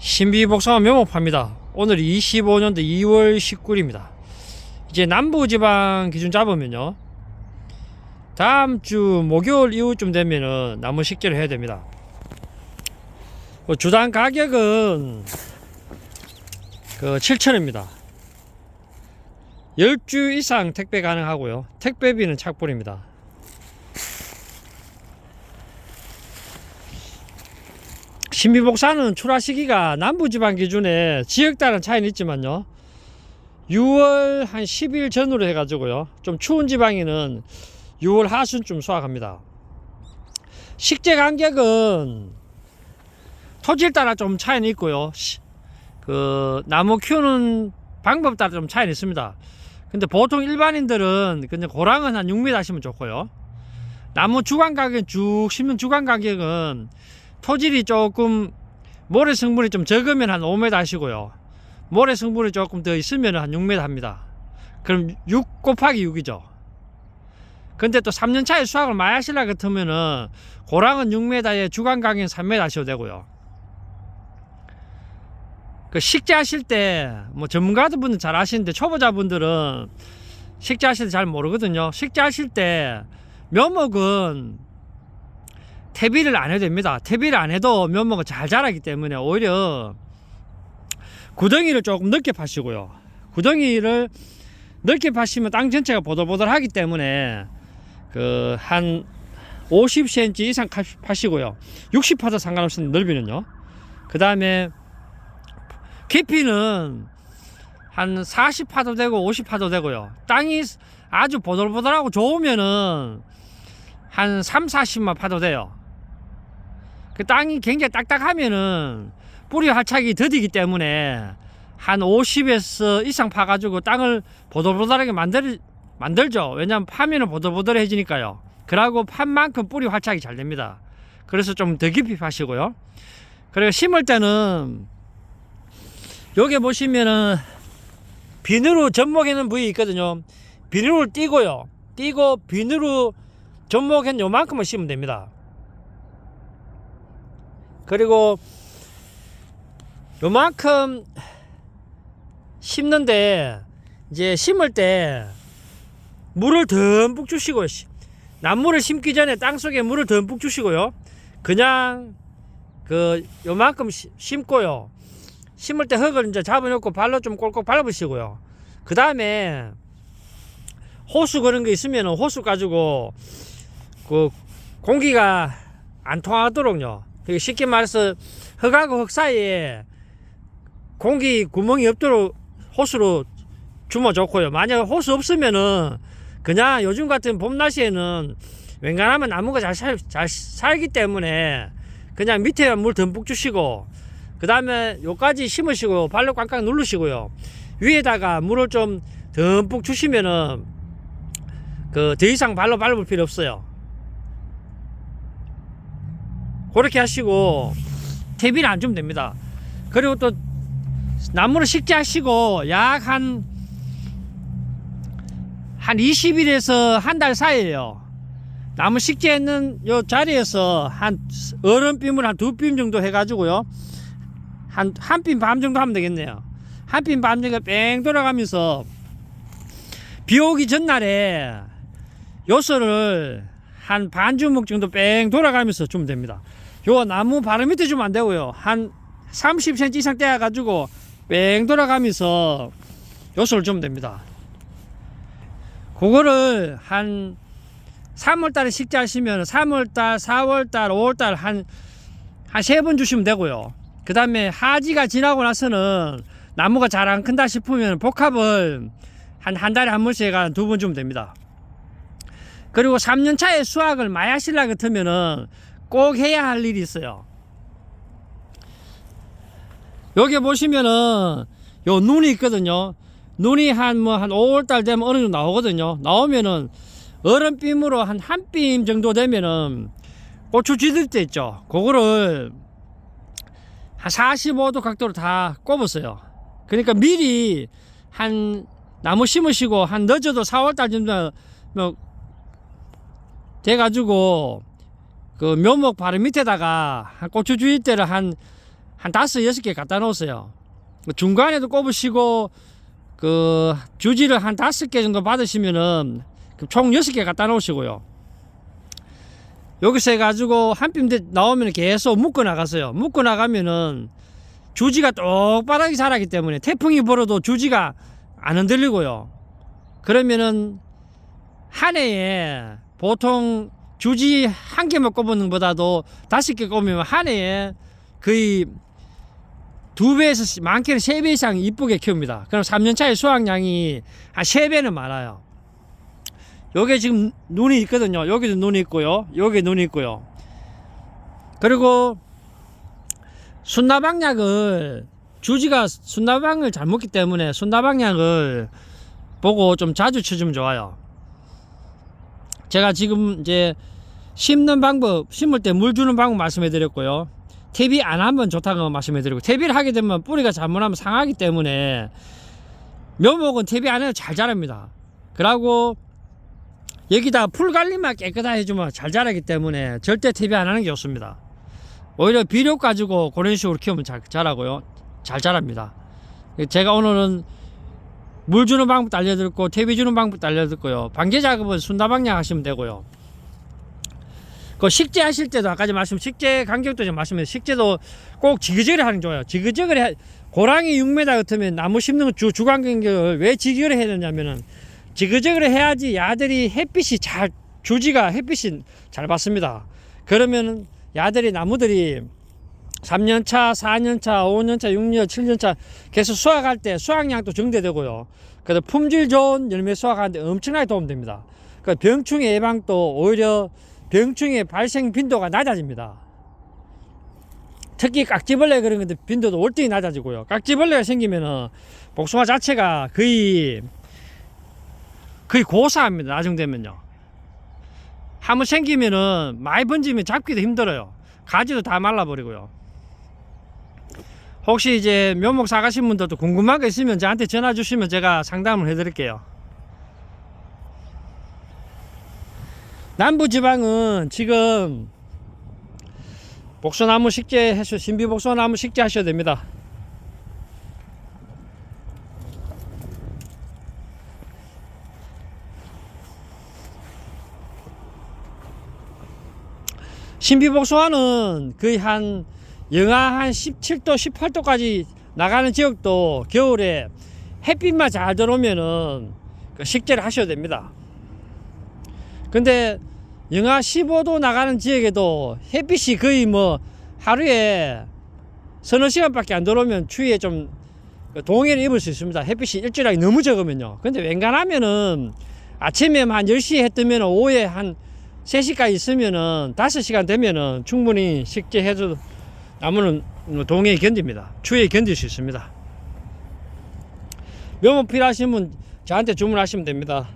신비복숭아 묘목파입니다. 오늘 25년도 2월 19일입니다. 이제 남부지방 기준 잡으면요. 다음 주 목요일 이후쯤 되면은 나무 식재를 해야 됩니다. 그 주당 가격은 그 7,000원입니다. 10주 이상 택배 가능하고요. 택배비는 착불입니다. 신비복사는 출하 시기가 남부지방 기준에 지역 따른 차이는 있지만요. 6월 한 10일 전후로 해가지고요. 좀 추운 지방에는 6월 하순쯤 수확합니다. 식재 간격은 토지에 따라 좀 차이는 있고요. 시- 그 나무 키우는 방법 따라 좀 차이는 있습니다. 근데 보통 일반인들은 그냥 고랑은 한 6m 하시면 좋고요. 나무 주간 가격 쭉 심는 주간 가격은 토질이 조금 모래 성분이 좀 적으면 한 5m 하시고요. 모래 성분이 조금 더 있으면 한 6m 합니다. 그럼 6 곱하기 6이죠. 근데 또 3년 차에 수확을 많이 하시려 같으면은 고랑은 6m에 주간 가격은 3m 하셔도 되고요. 그 식재 하실 때 뭐 전문가분들 잘 아시는데 초보자분들은 식재 하실 때 잘 모르거든요. 식재 하실 때 묘목은 퇴비를 안 해도 됩니다. 퇴비를 안 해도 면목은 잘 자라기 때문에 오히려 구덩이를 조금 넓게 파시고요. 구덩이를 넓게 파시면 땅 전체가 보들보들하기 때문에 그 한 50cm 이상 카- 파시고요. 60파도 상관없습니다. 넓이는요. 그 다음에 깊이는 한 40파도 되고 50파도 되고요. 땅이 아주 보들보들하고 좋으면은 한 3, 40만 파도 돼요. 그 땅이 굉장히 딱딱하면은 뿌리 활착이 더디기 때문에 한 50에서 이상 파가지고 땅을 보들보들하게 만들, 만들죠. 왜냐면 파면은 보들보들해지니까요. 그러고 판 만큼 뿌리 활착이 잘 됩니다. 그래서 좀 더 깊이 파시고요. 그리고 심을 때는 여기 보시면은 비누로 접목해놓은 부위 있거든요. 비누를 띄고요. 띄고 비누로 접목한 요만큼만 심으면 됩니다. 그리고 요만큼 심는데 이제 심을 때 물을 듬뿍. 시- 나무를 심기 전에 땅 속에 물을 듬뿍 주시고요. 그냥 그 요만큼 시- 심고요. 심을 때 흙을 이제 잡아놓고 발로 좀 꼴꼴 밟으시고요. 그 다음에 호수 그런 게 있으면 호수 가지고 그 공기가 안 통하도록요. 쉽게 말해서 흙하고 흙 사이에 공기 구멍이 없도록 호수로 주면 좋고요. 만약 호수 없으면은 그냥 요즘 같은 봄 날씨에는 웬간하면 나무가 잘, 살, 잘 살기 때문에 그냥 밑에 물 듬뿍 주시고 그 다음에 요까지 심으시고 발로 꽉꽉 누르시고요. 위에다가 물을 좀 듬뿍 주시면은 그 더 이상 발로 밟을 필요 없어요. 그렇게 하시고 퇴비를 안 주면 됩니다. 그리고 또 나무를 식재하시고 약 한 한 20일에서 한 달 사이에요. 나무 식재했는 요 자리에서 한 얼음빔을 한 두 빔 정도 해가지고요. 한 한 빔 반 정도 하면 되겠네요. 한 빔 반 정도 뺑 돌아가면서 비 오기 전날에 요소를 한 반 주먹 정도 뺑 돌아가면서 주면 됩니다. 요 나무 바로 밑에 주면 안 되고요. 한 30cm 이상 떼어 가지고 뺑 돌아가면서 요소를 주면 됩니다. 그거를 한 3월 달에 식재하시면 3월 달, 4월 달, 5월 달 한 한 세 번 주시면 되고요. 그 다음에 하지가 지나고 나서는 나무가 잘 안 큰다 싶으면 복합을 한 한 달에 한 번씩 해가 두번 주면 됩니다. 그리고 3년 차에 수확을 많이 하시려 같으면은 꼭 해야 할 일이 있어요. 여기 보시면은 요 눈이 있거든요. 눈이 한뭐한 5월 달 되면 어느 정도 나오거든요. 나오면은 얼음빔으로 한 한 빔 정도 되면은 고추 쥐들 때 있죠. 그거를 한 45도 각도로 다 꼽았어요. 그러니까 미리 한 나무 심으시고 한 늦어도 4월 달 정도 뭐 돼가지고 그 묘목 바로 밑에다가 한 고추 주위 때를 한 한 다섯 여섯 개 갖다 놓으세요. 중간에도 꼽으시고 그 주지를 한 다섯 개 정도 받으시면은 그총 여섯 개 갖다 놓으시고요. 여기서 해가지고 한 뼘 나오면 계속 묶어 나가세요. 묶어 나가면은 주지가 똑바르게 자라기 때문에 태풍이 불어도 주지가 안 흔들리고요. 그러면은 한 해에 보통 주지 한 개만 꼽는 것보다도 다섯 개 꼽으면 한 해에 거의 두 배에서 많게는 세 배 이상 이쁘게 키웁니다. 그럼 3년 차에 수확량이 한 세 배는 많아요. 요게 지금 눈이 있거든요. 여기도 눈이 있고요. 여기 눈이 있고요. 그리고 순나방약을 주지가 순나방을 잘 먹기 때문에 순나방약을 보고 좀 자주 쳐주면 좋아요. 제가 지금 이제 심는 방법, 심을 때 물 주는 방법 말씀해 드렸고요. 퇴비 안 하면 좋다고 말씀해 드리고 퇴비를 하게 되면 뿌리가 잘못하면 상하기 때문에 묘목은 퇴비 안 해도 잘 자랍니다. 그러고 여기다 풀 관리만 깨끗하게 해주면 잘 자라기 때문에 절대 퇴비 안 하는 게 좋습니다. 오히려 비료 가지고 그런 식으로 키우면 잘 자라고요. 잘 자랍니다. 제가 오늘은 물 주는 방법도 알려드렸고 퇴비 주는 방법도 알려드렸고요. 방제 작업은 순다방향 하시면 되고요. 그 식재 하실 때도 아까 전 말씀 식재 간격도 좀 말씀해 식재도 꼭 지그재그리 하는 게 좋아요. 지그재그리 하- 고랑이 6m 같으면 나무 심는 주 주간 간격을 왜 지그재그리 해야 되냐면은 지그재그리 해야지 야들이 햇빛이 잘 주지가 햇빛이 잘 받습니다. 그러면은 야들이 나무들이 3년차, 4년차, 5년차, 6년, 7년차 계속 수확할 때 수확량도 증대되고요. 그래서 품질 좋은 열매 수확하는데 엄청나게 도움됩니다. 그 병충해 예방도 오히려 병충해 발생 빈도가 낮아집니다. 특히 깍지벌레 그런 건데 빈도도 월등히 낮아지고요. 깍지벌레가 생기면은 복숭아 자체가 거의 거의 고사합니다. 나중 되면요. 한번 생기면은 많이 번지면 잡기도 힘들어요. 가지도 다 말라버리고요. 혹시 이제 묘목 사가신 분들도 궁금한 거 있으면 저한테 전화 주시면 제가 상담을 해드릴게요. 남부 지방은 지금 복소나무 식재 해서 신비 복소나무 식재 하셔야 됩니다. 신비복숭아는 거의 한 영하 한 17도, 18도까지 나가는 지역도 겨울에 햇빛만 잘 들어오면은 그 식재를 하셔야 됩니다. 근데 영하 15도 나가는 지역에도 햇빛이 거의 뭐 하루에 서너 시간밖에 안 들어오면 추위에 좀그 동해를 입을 수 있습니다. 햇빛이 일주일에 너무 적으면요. 근데 웬간하면은 아침에 한 10시에 해 뜨면 오후에 한 3시까지 있으면은 5시간 되면은 충분히 식재해도 나무는 뭐 동해에 견딥니다. 추위에 견딜 수 있습니다. 묘목 필요하신 분 저한테 주문하시면 됩니다.